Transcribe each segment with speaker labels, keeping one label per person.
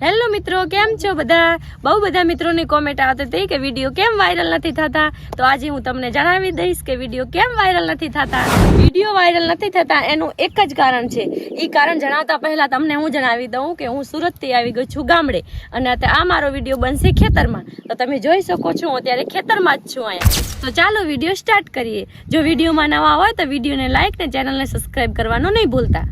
Speaker 1: Hello મિત્રો, કેમ છો બધા? બહુ બધા મિત્રોની કોમેન્ટ આવતી હતી કે વીડિયો કેમ વાયરલ નથી થતા? તો આજે હું તમને જણાવી દઈશ કે વીડિયો કેમ વાયરલ નથી થતા? વીડિયો વાયરલ નથી થતા એનું એક જ કારણ છે. એ કારણ જણાવતા પહેલાં તમને હું જણાવી દઉં કે હું સુરતથી આવી ગઈ છું ગામડે. અને આ મારો વીડિયો બનશે ખેતરમાં. તો તમે જોઈ શકો છો, હું અત્યારે ખેતરમાં જ છું અહીંયા. તો ચાલો વીડિયો સ્ટાર્ટ કરીએ. જો વિડીયોમાં નવા હોય તો વિડીયોને લાઇક ને ચેનલને સબસ્ક્રાઇબ કરવાનું નહીં ભૂલતા.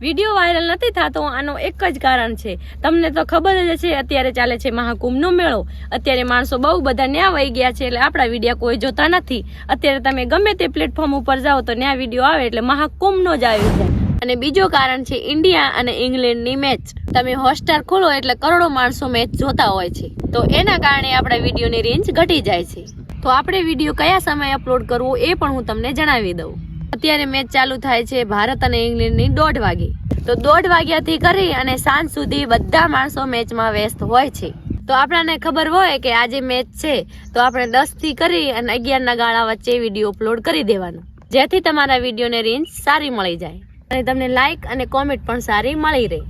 Speaker 1: વીડિયો વાયરલ નથી થતો, આનો એક જ કારણ છે. તમને તો ખબર જ છે અત્યારે ચાલે છે મહાકુંભનો મેળો. અત્યારે માણસો બહુ બધા ન્યા વહી ગયા છે, એટલે આપણા વિડીયા કોઈ જોતા નથી. અત્યારે તમે ગમે તે પ્લેટફોર્મ ઉપર જાઓ તો ન્યા વીડિયો આવે, એટલે મહાકુંભનો જ આવી જાય અને બીજો કારણ છે ઇન્ડિયા અને ઇંગ્લેન્ડની મેચ. તમે હોટસ્ટાર ખોલો એટલે કરોડો માણસો મેચ જોતા હોય છે. તો એના કારણે આપણા વિડીયોની રેન્જ ઘટી જાય છે. તો આપણે વીડિયો કયા સમયે અપલોડ કરવો એ પણ હું તમને જણાવી દઉં. અત્યારે મેચ ચાલુ થાય છે, ભારત અને ઇંગ્લેન્ડની દોઢ વાગે. તો દોઢ વાગ્યાથી કરી અને સાંજ સુધી બધા માણસો મેચમાં વ્યસ્ત હોય છે. તો આપણાને ખબર હોય કે આજે મેચ છે, તો આપણે દસથી કરી અને અગિયારના ગાળા વચ્ચે વીડિયો અપલોડ કરી દેવાનો. જેથી તમારા વિડીયોને રેન્જ સારી મળી જાય. અને તમને લાઈક અને કોમેન્ટ પણ સારી મળી રહે.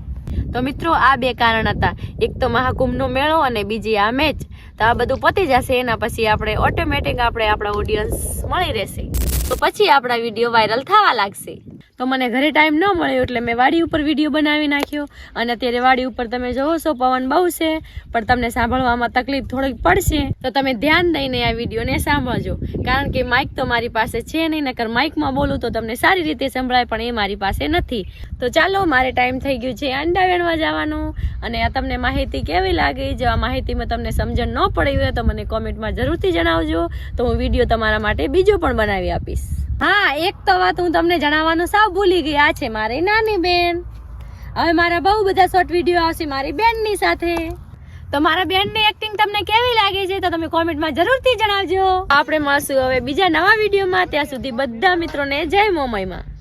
Speaker 1: તો મિત્રો, આ બે કારણ હતા. એક તો મહાકુંભનો મેળો અને બીજી આ મેચ. તો આ બધું પતી જશે, એના પછી આપણે ઓટોમેટિક આપણે આપણા ઓડિયન્સ મળી રહેશે. તો પછી આપણા વીડિયો વાયરલ થવા લાગશે. તો મને ઘરે ટાઈમ ન મળ્યો એટલે મેં વાડી ઉપર વીડિયો બનાવી નાખ્યો. અને અત્યારે વાડી ઉપર તમે જોવો છો, પવન બહુ છે, પણ તમને સાંભળવામાં તકલીફ થોડીક પડશે. તો તમે ધ્યાન દઈને આ વિડીયોને સાંભળજો. કારણ કે માઇક તો મારી પાસે છે નહીં, નકર માઇકમાં બોલું તો તમને સારી રીતે સંભળાય, પણ એ મારી પાસે નથી. તો ચાલો, મારે ટાઈમ થઈ ગયો છે અંડા વેણવા જવાનું. અને આ તમને માહિતી કેવી લાગી? જો આ માહિતીમાં તમને સમજણ ન પડી હોય તો મને કોમેન્ટમાં જરૂરથી જણાવજો. તો હું વીડિયો તમારા માટે બીજો પણ બનાવી આપીશ. હા, એક તો વાત હું તમને જણાવવાનું સાવ ભૂલી આ છે મારી નાની બેન. હવે મારા બહુ બધા શોર્ટ વીડિયો આવશે મારી બેનની સાથે. તો મારા બેનની એક્ટિંગ તમને કેવી લાગે છે તો તમે કોમેન્ટમાં જરૂરથી જણાવજો. આપણે મળશું હવે બીજા નવા વિડીયોમાં ત્યાં સુધી બધા મિત્રોને જય મોમયમાં.